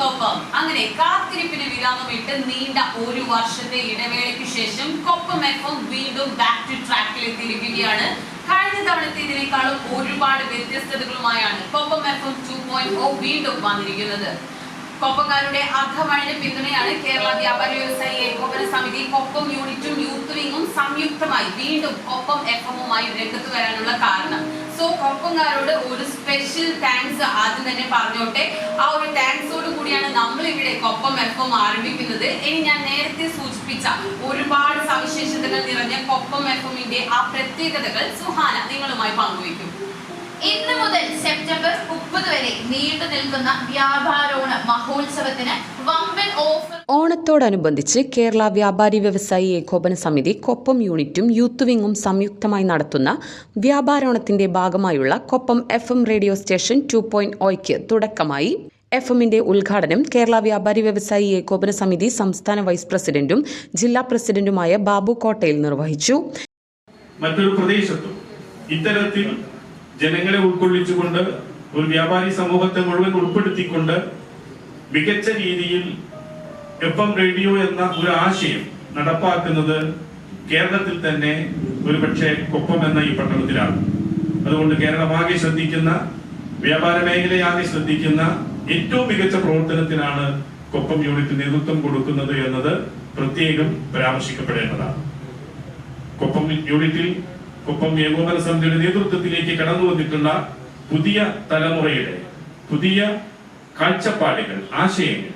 കൊപ്പം അങ്ങനെ കാത്തിരിപ്പിന് വിരാമമിട്ട് നീണ്ട ഒരു വർഷത്തെ ഇടവേളയ്ക്ക് ശേഷം കൊപ്പം എഫ് വീണ്ടും ബാക്ക് ടു ട്രാക്കിൽ എത്തിയിരിക്കുകയാണ്. കഴിഞ്ഞ തവണത്തേതിനേക്കാളും ഒരുപാട് വ്യത്യസ്തതകളുമായാണ് Koppam F two point O വീണ്ടും വന്നിരിക്കുന്നത്. കൊപ്പക്കാരുടെ അർദ്ധമഴിഞ്ഞ പിന്തുണയാണ് കേരള വ്യാപാര വ്യവസായി ഏകോപന സമിതി കൊപ്പം യൂണിറ്റും യൂത്ത് വിങ്ങും സംയുക്തമായി വീണ്ടും കൊപ്പം എഫ് എമ്മുമായി രംഗത്ത് വരാനുള്ള കാരണം. സോ കൊപ്പംകാരോട് ഒരു സ്പെഷ്യൽ താങ്ക്സ് ആദ്യം തന്നെ പറഞ്ഞോട്ടെ. ആ ഒരു കൂടിയാണ് നമ്മൾ ഇവിടെ കൊപ്പം എഫ് എം ആരംഭിക്കുന്നത്. ഇനി ഞാൻ നേരത്തെ സൂചിപ്പിച്ച ഒരുപാട് സവിശേഷതകൾ നിറഞ്ഞ കൊപ്പം എഫ് എമ്മിന്റെ ആ പ്രത്യേകതകൾ സുഹാന നിങ്ങളുമായി പങ്കുവയ്ക്കും. ഇന്ന് മുതൽ സെപ്റ്റംബർ മുപ്പത് വരെ നീണ്ടു നിൽക്കുന്ന വ്യാപാരോണ മഹോത്സവത്തിന് വമ്പൻ ഓഫർ ഓണത്തോടനുബന്ധിച്ച് കേരള വ്യാപാരി വ്യവസായി ഏകോപന സമിതി കൊപ്പം യൂണിറ്റും യൂത്ത് വിങ്ങും സംയുക്തമായി നടത്തുന്ന വ്യാപാരോണത്തിന്റെ ഭാഗമായുള്ള Koppam F radio station two point ഒയ്ക്ക് തുടക്കമായി. എഫ് എമ്മിന്റെ ഉദ്ഘാടനം കേരള വ്യാപാരി വ്യവസായി ഏകോപന സമിതി സംസ്ഥാന വൈസ് പ്രസിഡന്റും ജില്ലാ പ്രസിഡന്റുമായ ബാബു കോട്ടയിൽ നിർവഹിച്ചു. മറ്റൊരു പ്രദേശത്തും ഇത്തരത്തിൽ ജനങ്ങളെ ഉൾക്കൊള്ളിച്ചുകൊണ്ട് ഒരു വ്യാപാരി സമൂഹത്തെ മുഴുവൻ ഉൾപ്പെടുത്തിക്കൊണ്ട് മികച്ച രീതിയിൽ എഫ് എം റേഡിയോ എന്ന ഒരു ആശയം നടപ്പാക്കുന്നത് കേരളത്തിൽ തന്നെ ഒരുപക്ഷെ കൊപ്പം എന്ന ഈ പട്ടണത്തിലാണ്. അതുകൊണ്ട് കേരളമാകെ ശ്രദ്ധിക്കുന്ന വ്യാപാര മേഖലയാകെ ശ്രദ്ധിക്കുന്ന ഏറ്റവും മികച്ച പ്രവർത്തനത്തിനാണ് കൊപ്പം യൂണിറ്റ് നേതൃത്വം കൊടുക്കുന്നത് എന്നത് പ്രത്യേകം പരാമർശിക്കപ്പെടേണ്ടതാണ്. കൊപ്പം യൂണിറ്റിൽ കൊപ്പം ഏകോപന സമിതിയുടെ നേതൃത്വത്തിലേക്ക് കടന്നു വന്നിട്ടുള്ള പുതിയ തലമുറയുടെ പുതിയ കാഴ്ചപ്പാടുകൾ ആശയങ്ങൾ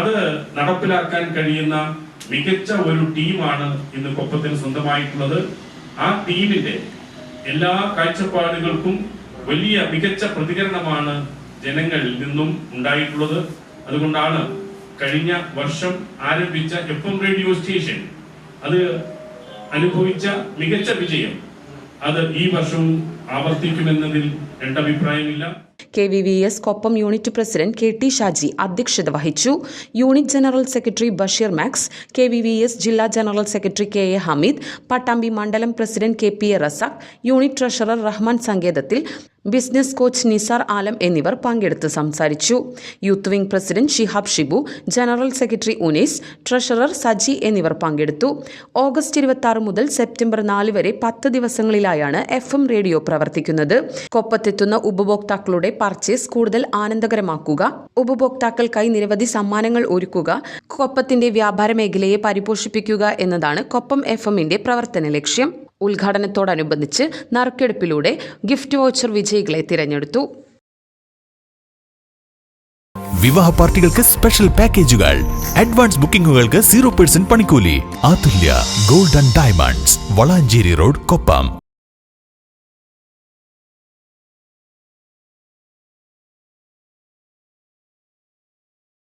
അത് നടപ്പിലാക്കാൻ കഴിയുന്ന മികച്ച ഒരു ടീമാണ് ഇന്ന് കൊപ്പത്തിന് സ്വന്തമായിട്ടുള്ളത്. ആ ടീമിന്റെ എല്ലാ കാഴ്ചപ്പാടുകൾക്കും വലിയ മികച്ച പ്രതികരണമാണ് ജനങ്ങളിൽ നിന്നും ഉണ്ടായിട്ടുള്ളത്. അതുകൊണ്ടാണ് കഴിഞ്ഞ വർഷം ആരംഭിച്ച എഫ് എം റേഡിയോ സ്റ്റേഷൻ അത് അനുഭവിച്ച മികച്ച വിജയം. അത് ഈ വർഷവും ആവർത്തിക്കുമെന്നതിൽ K V V S Koppam unit president K T Shaji അധ്യക്ഷത വഹിച്ചു. Unit general secretary Basheer Max K V V S ജില്ലാ general secretary K A Hameed Pattambi മണ്ഡലം president K P A Razak unit treasurer Rahman സങ്കേതത്തിൽ business coach Nisar Alam എന്നിവർ പങ്കെടുത്ത് സംസാരിച്ചു. Youth wing president Shihab Shibu general secretary Unees treasurer Saji എന്നിവർ പങ്കെടുത്തു. August ഇരുപത്തി മുതൽ September നാല് വരെ പത്ത് ദിവസങ്ങളിലായാണ് എഫ് റേഡിയോ പ്രവർത്തിക്കുന്നത്. കൊപ്പത്തെത്തുന്ന ഉപഭോക്താക്കളുടെ പർച്ചേസ് കൂടുതൽ ആനന്ദകരമാക്കുക. ഉപഭോക്താക്കൾക്കായി നിരവധി സമ്മാനങ്ങൾ ഒരുക്കുക. കൊപ്പത്തിന്റെ വ്യാപാര മേഖലയെ പരിപോഷിപ്പിക്കുക എന്നതാണ് കൊപ്പം എഫ് എമ്മിന്റെ പ്രവർത്തന ലക്ഷ്യം. ഉദ്ഘാടനത്തോടനുബന്ധിച്ച് നറുക്കെടുപ്പിലൂടെ ഗിഫ്റ്റ് വോച്ചർ വിജയികളെ തിരഞ്ഞെടുത്തു. വിവാഹ പാർട്ടികൾക്ക് സ്പെഷ്യൽ പാക്കേജുകൾ അഡ്വാൻസ് ബുക്കിംഗുകൾക്ക് സീറോ പെർസെന്റ് പണിക്കൂലി. Athulya golden diamonds Valanchery road Koppam.